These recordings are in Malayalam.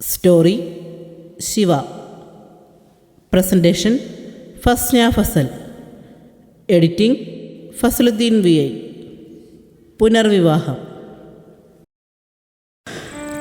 Story Shiva presentation Fasna Fasal editing Fasaluddeen V I പുനർവിവാഹം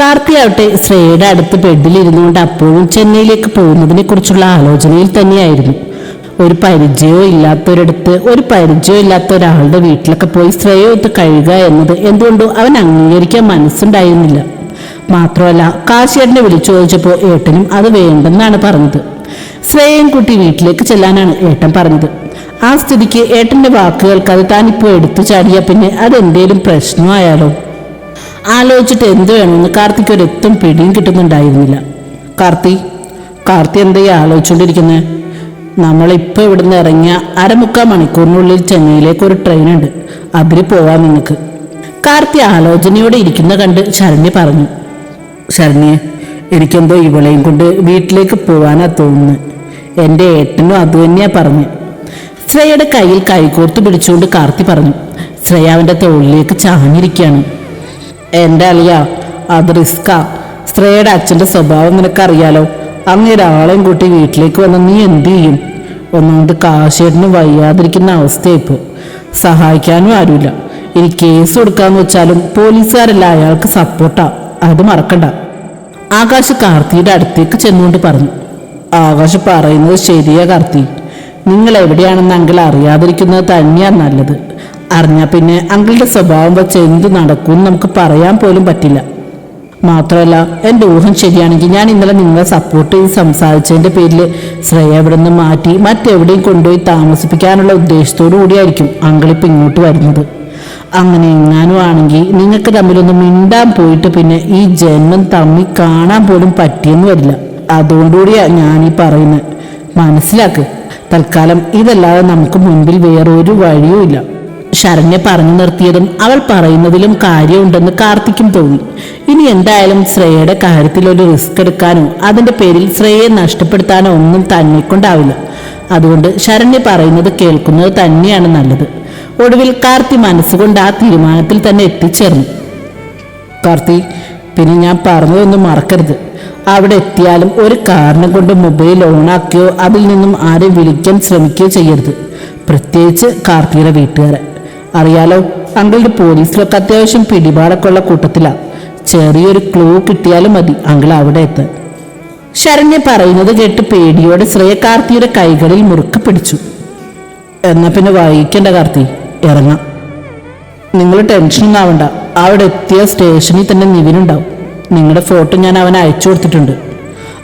കാർത്തിയാവട്ടെ ശ്രേയയുടെ അടുത്ത് ബെഡിലിരുന്നുകൊണ്ട് അപ്പോഴും ചെന്നൈയിലേക്ക് പോകുന്നതിനെക്കുറിച്ചുള്ള ആലോചനയിൽ തന്നെയായിരുന്നു. ഒരു പരിചയവും ഇല്ലാത്തൊരിടത്ത് ഒരു പരിചയവും ഇല്ലാത്ത ഒരാളുടെ വീട്ടിലൊക്കെ പോയി ശ്രേയൊത്ത് കഴിയുക എന്നത് എന്തുകൊണ്ടോ അവൻ അംഗീകരിക്കാൻ മനസ്സുണ്ടായിരുന്നില്ല. മാത്രമല്ല കാശിയേട്ടനെ വിളിച്ചു ചോദിച്ചപ്പോൾ ഏട്ടനും അത് വേണ്ടെന്നാണ് പറഞ്ഞത്. ശ്രേയൻ കുട്ടി വീട്ടിലേക്ക് ചെല്ലാനാണ് ഏട്ടൻ പറഞ്ഞത്. ആ സ്ഥിതിക്ക് ഏട്ടന്റെ വാക്കുകൾക്ക് അത് താനിപ്പോൾ എടുത്തു ചാടിയാൽ പിന്നെ അതെന്തേലും പ്രശ്നമായാലോ ആലോചിച്ചിട്ട് എന്ത് വേണമെന്ന് കാർത്തിക്ക് എത്തും പിടിയും കിട്ടുന്നുണ്ടായിരുന്നില്ല. കാർത്തി കാർത്തി എന്തായി ആലോചിച്ചുകൊണ്ടിരിക്കുന്നത് നമ്മളിപ്പോൾ ഇവിടുന്ന് ഇറങ്ങിയ അരമുക്കാൽ മണിക്കൂറിനുള്ളിൽ ചെന്നൈയിലേക്ക് ഒരു ട്രെയിൻ ഉണ്ട്. അതിൽ പോവാം നിങ്ങൾക്ക് കാർത്തി ആലോചനയോടെ ഇരിക്കുന്ന കണ്ട് ശരണ്യ പറഞ്ഞു ശരണ്യ എനിക്കെന്തോ ഇവളെയും കൊണ്ട് വീട്ടിലേക്ക് പോവാനാ തോന്നുന്നു. എന്റെ ഏട്ടനും അത് തന്നെയാ പറഞ്ഞു. ശ്രേയയുടെ കയ്യിൽ കൈകോർത്ത് പിടിച്ചുകൊണ്ട് കാർത്തി പറഞ്ഞു ശ്രേയ അവന്റെ തോളിലേക്ക് ചാഞ്ഞിരിക്കുകയാണ് എന്റെ അളിയ അത് റിസ്ക്കാ. ശ്രേയയുടെ അച്ഛന്റെ സ്വഭാവം നിനക്കറിയാലോ. അങ്ങ് ഒരാളെയും കൂട്ടി വീട്ടിലേക്ക് വന്ന നീ എന്തു ചെയ്യും? ഒന്നുകൊണ്ട് കാശേട്ടിന് വയ്യാതിരിക്കുന്ന അവസ്ഥയിപ്പോൾ സഹായിക്കാനും ആരുമില്ല. ഇനി കേസ് കൊടുക്കാന്ന് വെച്ചാലും പോലീസുകാരല്ല അയാൾക്ക് സപ്പോർട്ടാ അത് മറക്കണ്ട. ആകാശ് കാർത്തിയുടെ അടുത്തേക്ക് ചെന്നുകൊണ്ട് പറഞ്ഞു. ആകാശ് പറയുന്നത് ശരിയാ കാർത്തി. നിങ്ങൾ എവിടെയാണെന്ന് അങ്കിൾ അറിയാതിരിക്കുന്നത് തന്നെയാണ് നല്ലത്. അറിഞ്ഞാൽ പിന്നെ അങ്കിളുടെ സ്വഭാവം വെച്ച് എന്ത് നടക്കും നമുക്ക് പറയാൻ പോലും പറ്റില്ല. മാത്രമല്ല എന്റെ ഊഹം ശരിയാണെങ്കിൽ ഞാൻ ഇന്നലെ നിങ്ങളെ സപ്പോർട്ട് ചെയ്ത് സംസാരിച്ചതിന്റെ പേരിൽ ശ്രേയ ഇവിടെ നിന്ന് മാറ്റി മറ്റെവിടെയും കൊണ്ടുപോയി താമസിപ്പിക്കാനുള്ള ഉദ്ദേശത്തോടു കൂടിയായിരിക്കും അങ്കിളിപ്പോൾ ഇങ്ങോട്ട് വരുന്നത്. അങ്ങനെ എങ്ങാനും ആണെങ്കിൽ നിങ്ങൾക്ക് തമ്മിലൊന്ന് മിണ്ടാൻ പോയിട്ട് പിന്നെ ഈ ജന്മം തമ്മിൽ കാണാൻ പോലും പറ്റിയെന്ന് വരില്ല. അതുകൊണ്ടുകൂടിയാണ് ഞാനീ പറയുന്നത്. മനസ്സിലാക്ക് തൽക്കാലം ഇതല്ലാതെ നമുക്ക് മുൻപിൽ വേറൊരു വഴിയുമില്ല. ശരണ്യ പറഞ്ഞു നിർത്തിയതും അവൾ പറയുന്നതിലും കാര്യമുണ്ടെന്ന് കാർത്തിക്കും തോന്നി. ഇനി എന്തായാലും ശ്രേയയുടെ കാര്യത്തിൽ ഒരു റിസ്ക് എടുക്കാനോ അതിന്റെ പേരിൽ ശ്രേയയെ നഷ്ടപ്പെടുത്താനോ ഒന്നും തന്നെ കൊണ്ടാവില്ല. അതുകൊണ്ട് ശരണ്യ പറയുന്നത് കേൾക്കുന്നത് തന്നെയാണ് നല്ലത്. ഒടുവിൽ കാർത്തി മനസ്സുകൊണ്ട് ആ തീരുമാനത്തിൽ തന്നെ എത്തിച്ചേർന്നു. കാർത്തി പിന്നെ ഞാൻ പറഞ്ഞതൊന്നും മറക്കരുത്. അവിടെ എത്തിയാലും ഒരു കാരണം കൊണ്ട് മൊബൈൽ ഓണാക്കുകയോ അതിൽ നിന്നും ആരെയും വിളിക്കാൻ ശ്രമിക്കുകയോ ചെയ്യരുത്. പ്രത്യേകിച്ച് കാർത്തിയുടെ വീട്ടുകാരെ. അറിയാലോ അങ്കിളുടെ പോലീസിലൊക്കെ അത്യാവശ്യം പിടിപാടൊക്കെ ഉള്ള ചെറിയൊരു ക്ലൂ കിട്ടിയാലും മതി അങ്കിൾ അവിടെ എത്താൻ ശരണ്യ പറയുന്നത് കേട്ട് പേടിയോടെ ശ്രേയ കാർത്തിയുടെ കൈകളിൽ മുറുക്ക പിടിച്ചു. എന്നാ പിന്നെ വൈകിക്കണ്ട കാർത്തി ഇറങ്ങാം. നിങ്ങൾ ടെൻഷനൊന്നും ആവണ്ട അവിടെ എത്തിയ സ്റ്റേഷനിൽ തന്നെ നിവിനുണ്ടാവും നിങ്ങളുടെ ഫോട്ടോ ഞാൻ അവനെ അയച്ചു കൊടുത്തിട്ടുണ്ട്.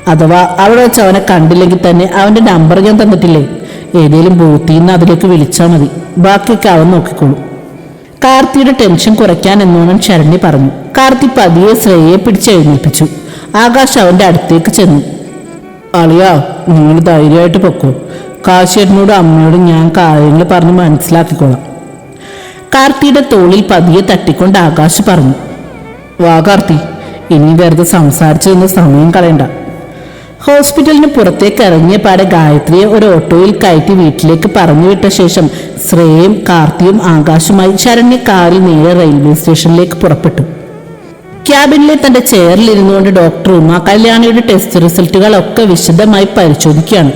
അഥവാ അവിടെ വെച്ച് അവനെ കണ്ടില്ലെങ്കിൽ തന്നെ അവന്റെ നമ്പർ ഞാൻ തന്നിട്ടില്ലേ? ഏതെങ്കിലും ബൂത്തിൽ നിന്ന് അതിലേക്ക് വിളിച്ചാൽ മതി. ബാക്കിയൊക്കെ അവൻ നോക്കിക്കോളൂ. കാർത്തിയുടെ ടെൻഷൻ കുറയ്ക്കാൻ എന്നോണം ശരണ്യ പറഞ്ഞു. കാർത്തി പതിയെ ശ്രേയെ പിടിച്ചെഴുന്നേൽപ്പിച്ചു ആകാശ് അവന്റെ അടുത്തേക്ക് ചെന്നു. അളിയാ നിങ്ങൾ ധൈര്യമായിട്ട് പൊക്കോ. കാശിയേട്ടനോടും അമ്മയോടും ഞാൻ കാര്യങ്ങൾ പറഞ്ഞ് മനസ്സിലാക്കിക്കോളാം. കാർത്തിയുടെ തോളിൽ പതിയെ തട്ടിക്കൊണ്ട് ആകാശ് പറഞ്ഞു. വാ കാർത്തി ഇനി വെറുതെ സംസാരിച്ചു നിന്ന് സമയം കളയണ്ട. ഹോസ്പിറ്റലിന് പുറത്തേക്ക് ഇറങ്ങിയ പാടെ ഗായത്രിയെ ഒരു ഓട്ടോയിൽ കയറ്റി വീട്ടിലേക്ക് പറഞ്ഞു വിട്ട ശേഷം ശ്രേയയും കാർത്തിയും ആകാശുമായി ശരണ്യ കാറിൽ നേരെ റെയിൽവേ സ്റ്റേഷനിലേക്ക് പുറപ്പെട്ടു. ക്യാബിനിലെ തന്റെ ചെയറിൽ ഇരുന്നുകൊണ്ട് ഡോക്ടർ ഉമ കല്യാണിയുടെ ടെസ്റ്റ് റിസൾട്ടുകൾ ഒക്കെ വിശദമായി പരിശോധിക്കുകയാണ്.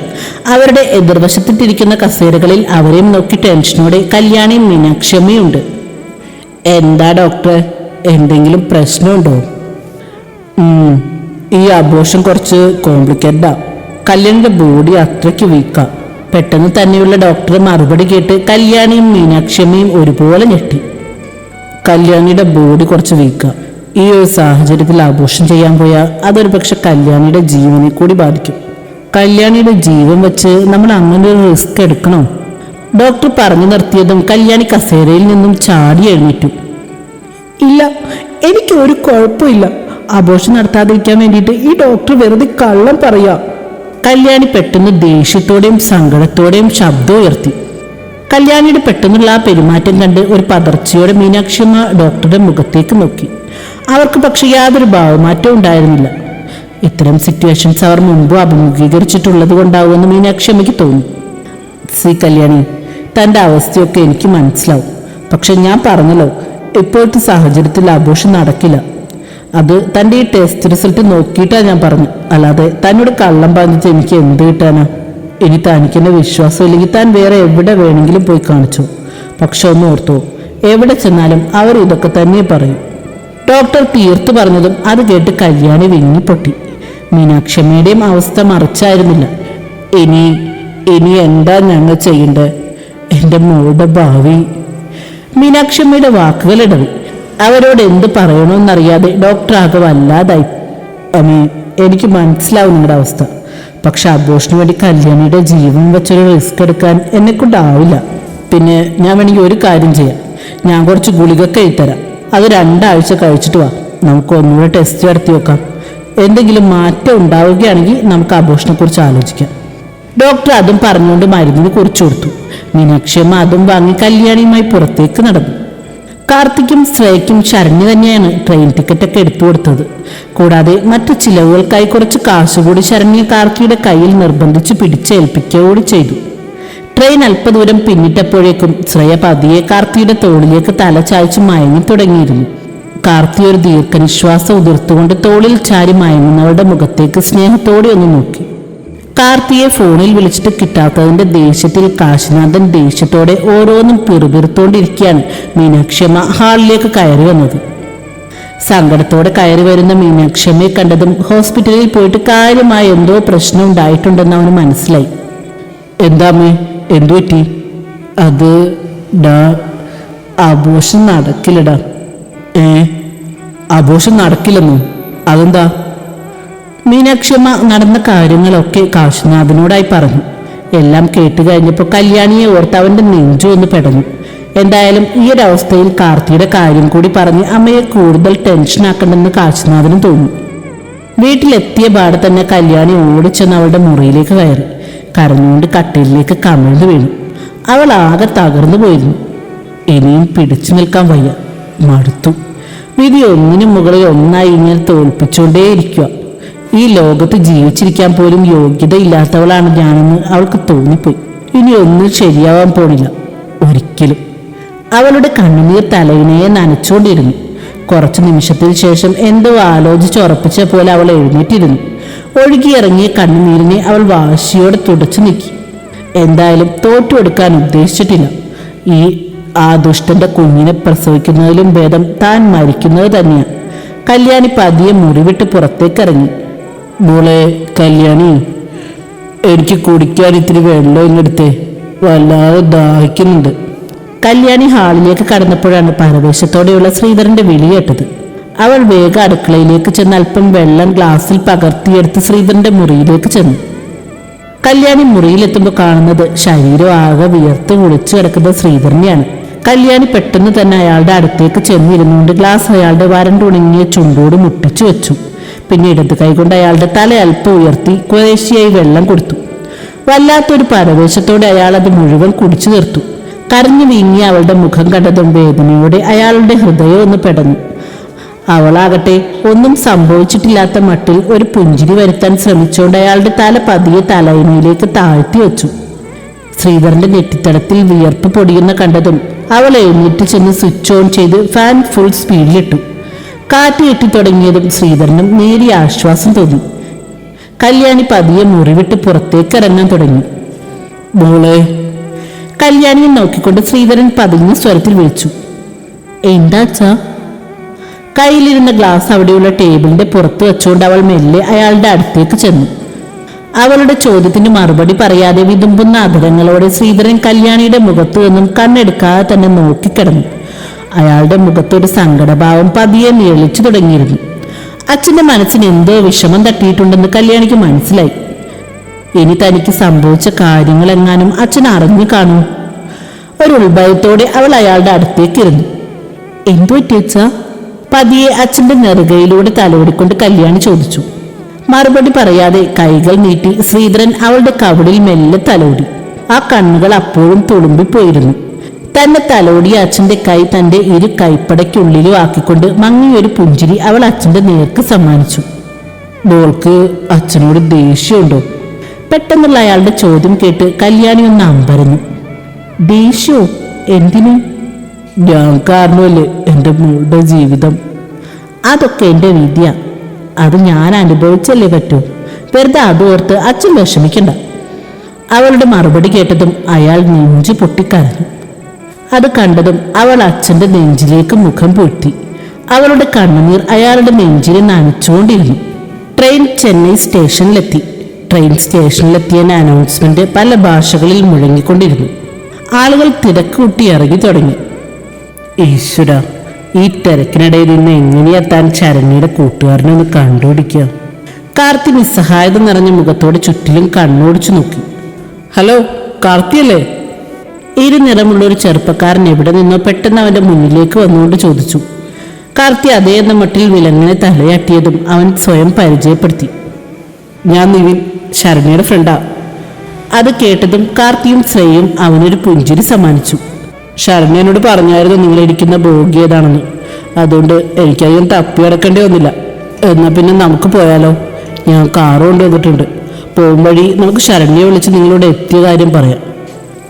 അവരുടെ എതിർവശത്തിട്ടിരിക്കുന്ന കസേരകളിൽ അവരെയും നോക്കി ടെൻഷനോടെ കല്യാണിയും മീനാക്ഷമ്മയുണ്ട് എന്താ ഡോക്ടർ എന്തെങ്കിലും പ്രശ്നമുണ്ടോ? ഈ ആഘോഷം കുറച്ച് കോംപ്ലിക്കേറ്റഡാ കല്യാണിന്റെ ബോഡി അത്രയ്ക്ക് വീക്കാ പെട്ടെന്ന് തന്നെയുള്ള ഡോക്ടർ മറുപടി കേട്ട് കല്യാണിയും മീനാക്ഷമ്മയും ഒരുപോലെ ഞെട്ടി. കല്യാണിയുടെ ബോഡി കുറച്ച് വീക്ക ഈ ഒരു സാഹചര്യത്തിൽ ആഘോഷം ചെയ്യാൻ പോയാൽ അതൊരു പക്ഷെ കല്യാണിയുടെ ജീവനെ കൂടി ബാധിക്കും. കല്യാണിയുടെ ജീവൻ വെച്ച് നമ്മൾ അങ്ങനെ ഒരു റിസ്ക് എടുക്കണോ. ഡോക്ടർ പറഞ്ഞു നിർത്തിയതും കല്യാണി കസേരയിൽ നിന്നും ചാടി എഴുന്നേറ്റു. ഇല്ല എനിക്ക് ഒരു കുഴപ്പമില്ല. ആഘോഷം നടത്താതിരിക്കാൻ വേണ്ടിയിട്ട് ഈ ഡോക്ടർ വെറുതെ കള്ളം പറയാ. കല്യാണി പെട്ടെന്ന് ദേഷ്യത്തോടെയും സങ്കടത്തോടെയും ശബ്ദം ഉയർത്തി. കല്യാണിയുടെ പെട്ടെന്നുള്ള ആ പെരുമാറ്റം കണ്ട് ഒരു പതർച്ചയോടെ മീനാക്ഷിയമ്മ ഡോക്ടറുടെ മുഖത്തേക്ക് നോക്കി. അവർക്ക് പക്ഷെ യാതൊരു ഭാവമാറ്റവും ഉണ്ടായിരുന്നില്ല. ഇത്തരം സിറ്റുവേഷൻസ് അവർ മുമ്പ് അഭിമുഖീകരിച്ചിട്ടുള്ളത് കൊണ്ടാവുമെന്ന് മീനാക്ഷിയമ്മയ്ക്ക് തോന്നി. സി കല്യാണി തന്റെ അവസ്ഥയൊക്കെ എനിക്ക് മനസ്സിലാവും. പക്ഷെ ഞാൻ പറഞ്ഞല്ലോ ഇപ്പോഴത്തെ സാഹചര്യത്തിൽ ആഘോഷം നടക്കില്ല. അത് തന്റെ ഈ ടെസ്റ്റ് റിസൾട്ട് നോക്കിയിട്ടാണ് ഞാൻ പറഞ്ഞു അല്ലാതെ തന്നോട് കള്ളം പറഞ്ഞിട്ട് എനിക്ക് എന്ത് കിട്ടാനാ? ഇനി തനിക്കെന്നെ വിശ്വാസം ഇല്ലെങ്കിൽ താൻ വേറെ എവിടെ വേണമെങ്കിലും പോയി കാണിച്ചു. പക്ഷെ ഒന്ന് ഓർത്തു എവിടെ ചെന്നാലും അവർ ഇതൊക്കെ തന്നെ പറയും. ഡോക്ടർ തീർത്തു പറഞ്ഞതും അത് കേട്ട് കല്യാണി വിങ്ങിപ്പൊട്ടി. മീനാക്ഷമ്മയുടെയും അവസ്ഥ മറിച്ചായിരുന്നില്ല. ഇനി ഇനി എന്താ ഞങ്ങൾ ചെയ്യേണ്ടത്? എന്റെ മോളുടെ ഭാവി. മീനാക്ഷമ്മയുടെ വാക്കുകൾ ഇടറി. അവരോട് എന്ത് പറയണമെന്നറിയാതെ ഡോക്ടർ ആകെ വല്ലാതായി അമ്മേ എനിക്ക് മനസ്സിലാവും നിങ്ങളുടെ അവസ്ഥ. പക്ഷെ അബോഷന് വേണ്ടി കല്യാണിയുടെ ജീവൻ വെച്ചൊരു റിസ്ക് എടുക്കാൻ എന്നെ കൊണ്ടാവില്ല. പിന്നെ ഞാൻ വേണമെങ്കിൽ ഒരു കാര്യം ചെയ്യാം. ഞാൻ കുറച്ച് ഗുളികയൊക്കെ എഴുതരാം അത് രണ്ടാഴ്ച കഴിച്ചിട്ട് വാ. നമുക്ക് ഒന്നുകൂടെ ടെസ്റ്റ് നടത്തി നോക്കാം. എന്തെങ്കിലും മാറ്റം ഉണ്ടാവുകയാണെങ്കിൽ നമുക്ക് അബോഷനെ കുറിച്ച് ആലോചിക്കാം. ഡോക്ടർ അതും പറഞ്ഞുകൊണ്ട് മരുന്നിന് കുറിച്ചു കൊടുത്തു. മീനാക്ഷിയമ്മ അതും വാങ്ങി കല്യാണിയുമായി പുറത്തേക്ക് നടന്നു. കാർത്തിക്കും ശ്രേയയ്ക്കും ശരണ്യ തന്നെയാണ് ട്രെയിൻ ടിക്കറ്റ് ടിക്കറ്റൊക്കെ എടുത്തു കൊടുത്തത്. കൂടാതെ മറ്റു ചിലവുകൾക്കായി കുറച്ച് കാശുകൂടി ശരണ്യ കാർത്തിയുടെ കയ്യിൽ നിർബന്ധിച്ച് പിടിച്ചേൽപ്പിക്കുകയോട് ചെയ്തു. ട്രെയിൻ അല്പദൂരം പിന്നിട്ടപ്പോഴേക്കും ശ്രേയ പതിയെ കാർത്തിയുടെ തോളിലേക്ക് തല ചായ്ച്ച് മയങ്ങി തുടങ്ങിയിരുന്നു. കാർത്തി ഒരു ദീർഘനിശ്വാസം ഉതിർത്തുകൊണ്ട് തോളിൽ ചാരി മയങ്ങുന്നവരുടെ മുഖത്തേക്ക് സ്നേഹത്തോടെ ഒന്ന് നോക്കി. കാർത്തിയെ ഫോണിൽ വിളിച്ചിട്ട് കിട്ടാത്തതിന്റെ ദേഷ്യത്തിൽ കാശിനാഥൻ ദേഷ്യത്തോടെ ഓരോന്നും പിറുപിറുത്തോണ്ടിരിക്കുകയാണ്. മീനാക്ഷമ്മ ഹാളിലേക്ക് കയറി വന്നത്. സങ്കടത്തോടെ കയറി വരുന്ന മീനാക്ഷമ്മയെ കണ്ടതും ഹോസ്പിറ്റലിൽ പോയിട്ട് കാര്യമായ എന്തോ പ്രശ്നം ഉണ്ടായിട്ടുണ്ടെന്ന് അവന് മനസ്സിലായി. എന്താമ്മേ എന്തു പറ്റി? അത് ഡാ ആഘോഷം നടക്കില്ലടാ. ഏ? ആഘോഷം നടക്കില്ലെന്നോ? അതെന്താ? മീനാക്ഷമ്മ നടന്ന കാര്യങ്ങളൊക്കെ കാശിനാഥിനോടായി പറഞ്ഞു. എല്ലാം കേട്ട് കഴിഞ്ഞപ്പോൾ കല്യാണിയെ ഓർത്ത് അവന്റെ നെഞ്ചു ഒന്ന് പെടഞ്ഞു. എന്തായാലും ഈ ഒരവസ്ഥയിൽ കാർത്തിയുടെ കാര്യം കൂടി പറഞ്ഞ് അമ്മയെ കൂടുതൽ ടെൻഷനാക്കണ്ടെന്ന് കാശിനാഥിന് തോന്നി. വീട്ടിലെത്തിയ പാടെ തന്നെ കല്യാണി ഓടിച്ചെന്ന് അവളുടെ മുറിയിലേക്ക് കയറി. കരഞ്ഞുകൊണ്ട് കട്ടിലിലേക്ക് കമിഴ്ന്നു വീണു. അവൾ ആകെ തകർന്നു പോയിരുന്നു. ഇനിയും പിടിച്ചു നിൽക്കാൻ വയ്യ. മടുത്തു. വിധി ഒന്നിനും മുകളിൽ ഒന്നായി ഇങ്ങനെ തോൽപ്പിച്ചുകൊണ്ടേയിരിക്കുക ഈ ലോകത്ത് ജീവിച്ചിരിക്കാൻ പോലും യോഗ്യത ഇല്ലാത്തവളാണ് ഞാനെന്ന് അവൾക്ക് തോന്നിപ്പോയി. ഇനി ഒന്നും ശരിയാവാൻ പോണില്ല. ഒരിക്കലും. അവളുടെ കണ്ണുനീർ തലയിണയെ നനച്ചുകൊണ്ടിരുന്നു. കുറച്ചു നിമിഷത്തിന് ശേഷം എന്തോ ആലോചിച്ച് ഉറപ്പിച്ച പോലെ അവൾ എഴുന്നേറ്റിരുന്നു. ഒഴുകിയിറങ്ങിയ കണ്ണുനീരിനെ അവൾ വാശിയോടെ തുടച്ചു നീക്കി. എന്തായാലും തോറ്റുകൊടുക്കാൻ ഉദ്ദേശിച്ചിട്ടില്ല. ഈ ആ ദുഷ്ടന്റെ കുഞ്ഞിനെ പ്രസവിക്കുന്നതിലും ഭേദം താൻ മരിക്കുന്നത് തന്നെയാണ് കല്യാണി പതിയെ മുറിവിട്ട് പുറത്തേക്കിറങ്ങി. മോളെ കല്യാണി എനിക്ക് കുടിക്കാൻ ഇത്തിരി വെള്ളം ഇങ്ങെടുത്തേ വല്ലാതെ ദാഹിക്കുന്നുണ്ട്. കല്യാണി ഹാളിലേക്ക് കടന്നപ്പോഴാണ് പരവേശത്തോടെയുള്ള ശ്രീധരന്റെ വിളി കേട്ടത്. അവൾ വേഗം അടുക്കളയിലേക്ക് ചെന്ന് അല്പം വെള്ളം ഗ്ലാസ്സിൽ പകർത്തിയെടുത്ത് ശ്രീധരന്റെ മുറിയിലേക്ക് ചെന്നു. കല്യാണി മുറിയിലെത്തുമ്പോൾ കാണുന്നത് ശരീരം ആകെ വിയർത്ത് കുളിച്ചു കിടക്കുന്ന ശ്രീധരനെയാണ്. കല്യാണി പെട്ടെന്ന് തന്നെ അയാളുടെ അടുത്തേക്ക് ചെന്നിരുന്നുകൊണ്ട് ഗ്ലാസ് അയാളുടെ വരണ്ടുണങ്ങിയ ചുണ്ടോട് മുട്ടിച്ചു വെച്ചു. പിന്നെ ഇടത് കൈകൊണ്ട് അയാളുടെ തല അല്പം ഉയർത്തി കുറേശ്ശിയായി വെള്ളം കൊടുത്തു. വല്ലാത്തൊരു പരവേശത്തോടെ അയാൾ അത് മുഴുവൻ കുടിച്ചു തീർത്തു കരഞ്ഞു വീങ്ങി അവളുടെ മുഖം കണ്ടതും വേദനയോടെ അയാളുടെ ഹൃദയം ഒന്ന് പെടഞ്ഞു. അവളാകട്ടെ ഒന്നും സംഭവിച്ചിട്ടില്ലാത്ത മട്ടിൽ ഒരു പുഞ്ചിരി വരുത്താൻ ശ്രമിച്ചുകൊണ്ട് അയാളുടെ തല പതിയെ തലയിണയിലേക്ക് താഴ്ത്തി വെച്ചു. ശ്രീധരന്റെ നെറ്റിത്തടത്തിൽ വിയർപ്പ് പൊടിയുന്ന കണ്ടതും അവൾ എഴുന്നേറ്റ് ചെന്ന് സ്വിച്ച് ഓൺ ചെയ്ത് ഫാൻ ഫുൾ സ്പീഡിലിട്ടു. കാറ്റ് കെട്ടിത്തുടങ്ങിയതും ശ്രീധരനും നേരിയ ആശ്വാസം തോന്നി. കല്യാണി പതിയെ മുറിവിട്ട് പുറത്തേക്ക് ഇറങ്ങാൻ തുടങ്ങി. മോളെ കല്യാണിയെ നോക്കിക്കൊണ്ട് ശ്രീധരൻ പതിഞ്ഞ സ്വരത്തിൽ വിളിച്ചു. എന്താച്ചാ കയ്യിലിരുന്ന ഗ്ലാസ് അവിടെയുള്ള ടേബിളിന്റെ പുറത്ത് വെച്ചുകൊണ്ട് അവൾ മെല്ലെ അയാളുടെ അടുത്തേക്ക് ചെന്നു. അവളുടെ ചോദ്യത്തിന് മറുപടി പറയാതെ വിതുമ്പുന്ന അധരങ്ങളോടെ ശ്രീധരൻ കല്യാണിയുടെ മുഖത്തു നിന്നും കണ്ണെടുക്കാതെ തന്നെ നോക്കിക്കിടന്നു. അയാളുടെ മുഖത്തൊരു സങ്കടഭാവം പതിയെ നീളിച്ചു തുടങ്ങിയിരുന്നു. അച്ഛന്റെ മനസ്സിന് എന്തോ വിഷമം തട്ടിയിട്ടുണ്ടെന്ന് കല്യാണിക്ക് മനസ്സിലായി. ഇനി തനിക്ക് സംഭവിച്ച കാര്യങ്ങൾ എങ്ങാനും അച്ഛൻ അറിഞ്ഞു കാണൂ. ഒരു ഉത്ഭവത്തോടെ അവൾ അയാളുടെ അടുത്തേക്ക് ഇരുന്നു. എന്തു പറ്റിയച്ച പതിയെ അച്ഛന്റെ നെറുകയിലൂടെ തലോടിക്കൊണ്ട് കല്യാണി ചോദിച്ചു. മറുപടി പറയാതെ കൈകൾ നീട്ടി ശ്രീധരൻ അവളുടെ കവിളിൽ മെല്ലെ തലോടി. ആ കണ്ണുകൾ അപ്പോഴും തുളുമ്പിപ്പോയിരുന്നു. തന്നെ തലോടി അച്ഛന്റെ കൈ തന്റെ ഇരു കൈപ്പടയ്ക്കുള്ളിലും ആക്കിക്കൊണ്ട് മങ്ങിയൊരു പുഞ്ചിരി അവൾ അച്ഛന്റെ നേർക്ക് സമ്മാനിച്ചു. മോൾക്ക് അച്ഛനോട് ദേഷ്യമുണ്ടോ? പെട്ടെന്നുള്ള അയാളുടെ ചോദ്യം കേട്ട് കല്യാണി ഒന്ന് അമ്പരന്നു. ദേഷ്യോ? എന്തിനു? ഞാൻ കാരണമല്ലേ എന്റെ മോളുടെ ജീവിതം? അതൊക്കെ എന്റെ വിദ്യ. അത് ഞാൻ അനുഭവിച്ചല്ലേ പറ്റൂ. വെറുതെ അതോർത്ത് അച്ഛൻ വിഷമിക്കണ്ട. അവളുടെ മറുപടി കേട്ടതും അയാൾ നെഞ്ചു പൊട്ടിക്കരഞ്ഞു. അത് കണ്ടതും അവൾ അച്ഛന്റെ നെഞ്ചിലേക്ക് മുഖം പൂട്ടി. അവളുടെ കണ്ണുനീർ അയാളുടെ നെഞ്ചിനെ നനച്ചുകൊണ്ടിരുന്നു. ട്രെയിൻ ചെന്നൈ സ്റ്റേഷനിലെത്തി. ട്രെയിൻ സ്റ്റേഷനിലെത്തിയ അനൗൺസ്മെന്റ് പല ഭാഷകളിൽ മുഴങ്ങിക്കൊണ്ടിരുന്നു. ആളുകൾ തിരക്ക് കൂട്ടി ഇറങ്ങി തുടങ്ങി. ഈശ്വര ഈ തിരക്കിനിടയിൽ നിന്ന് എങ്ങനെയാ താൻ ചരണിയുടെ കൂട്ടുകാരനെ ഒന്ന് കണ്ടുപിടിക്കുക? കാർത്തി നിസ്സഹായത നിറഞ്ഞ മുഖത്തോടെ ചുറ്റിലും കണ്ണോടിച്ചു നോക്കി. ഹലോ കാർത്തിയല്ലേ? ഇരു നിറമുള്ള ഒരു ചെറുപ്പക്കാരൻ എവിടെ നിന്നോ പെട്ടെന്ന് അവന്റെ മുന്നിലേക്ക് വന്നുകൊണ്ട് ചോദിച്ചു. കാർത്തി അതേ എന്ന മട്ടിൽ വിലങ്ങനെ തലയാട്ടിയതും അവൻ സ്വയം പരിചയപ്പെടുത്തി. ഞാൻ നിവിൻ ശരണ്യയുടെ ഫ്രണ്ടാ അത് കേട്ടതും കാർത്തിയും ശ്രേയും അവനൊരു പുഞ്ചിരി സമ്മാനിച്ചു. ശരണ്യനോട് പറഞ്ഞായിരുന്നു നിങ്ങൾ ഇരിക്കുന്ന ഏതാണെന്ന്. അതുകൊണ്ട് എനിക്കധികം തപ്പി കിടക്കേണ്ടി വന്നില്ല. എന്നാൽ പിന്നെ നമുക്ക് പോയാലോ? ഞാൻ കാറ് കൊണ്ടുവന്നിട്ടുണ്ട്. പോകും നമുക്ക് ശരണ്യെ വിളിച്ച് നിങ്ങളോട് എത്തിയ കാര്യം പറയാം.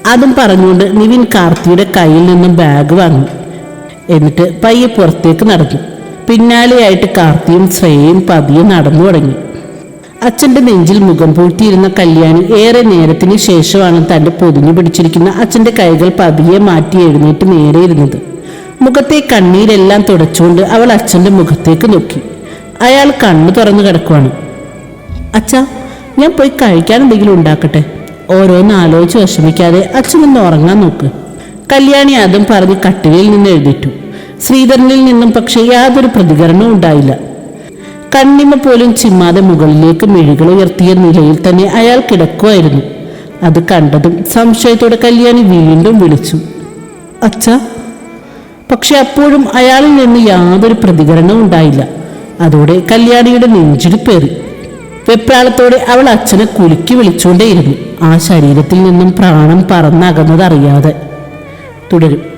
അതും പറഞ്ഞുകൊണ്ട് നിവിൻ കാർത്തിയുടെ കയ്യിൽ നിന്നും ബാഗ് വാങ്ങി. എന്നിട്ട് പയ്യെ പുറത്തേക്ക് നടന്നു. പിന്നാലെയായിട്ട് കാർത്തിയും ശ്രേയയും പതിയെ നടന്നു തുടങ്ങി. അച്ഛന്റെ നെഞ്ചിൽ മുഖം പൂട്ടിയിരുന്ന കല്യാണി ഏറെ നേരത്തിന് ശേഷമാണ് തന്റെ പൊതിഞ്ഞു പിടിച്ചിരിക്കുന്ന അച്ഛന്റെ കൈകൾ പതിയെ മാറ്റി എഴുന്നേറ്റ് നേരെ ഇരുന്നത്. മുഖത്തെ കണ്ണീരെല്ലാം തുടച്ചുകൊണ്ട് അവൾ അച്ഛന്റെ മുഖത്തേക്ക് നോക്കി. അയാൾ കണ്ണു തുറന്നു കിടക്കുവാണ്. അച്ഛാ ഞാൻ പോയി കഴിക്കാൻ എന്തെങ്കിലും ഉണ്ടാക്കട്ടെ? ഓരോന്ന് ആലോചിച്ച് വിഷമിക്കാതെ അച്ഛനൊന്ന് ഉറങ്ങാൻ നോക്ക്. കല്യാണി അതും പറഞ്ഞ് കട്ടിലിൽ നിന്ന് എഴുതിട്ടു. ശ്രീധരനിൽ നിന്നും പക്ഷേ യാതൊരു പ്രതികരണവും ഉണ്ടായില്ല. കണ്ണിമ പോലും ചിമ്മാതെ മുകളിലേക്ക് മിഴികൾ ഉയർത്തിയ നിലയിൽ തന്നെ അയാൾ കിടക്കുമായിരുന്നു അത് കണ്ടതും സംശയത്തോടെ കല്യാണി വീണ്ടും വിളിച്ചു. അച്ഛ പക്ഷെ അപ്പോഴും അയാളിൽ നിന്ന് യാതൊരു പ്രതികരണവും ഉണ്ടായില്ല. അതോടെ കല്യാണിയുടെ നെഞ്ചിടിപ്പേറി വെപ്രാളത്തോടെ അവൾ അച്ഛനെ കുലുക്കി വിളിച്ചുകൊണ്ടേയിരുന്നു. ആ ശരീരത്തിൽ നിന്നും പ്രാണം പറന്നകന്നതറിയാതെ. തുടരും.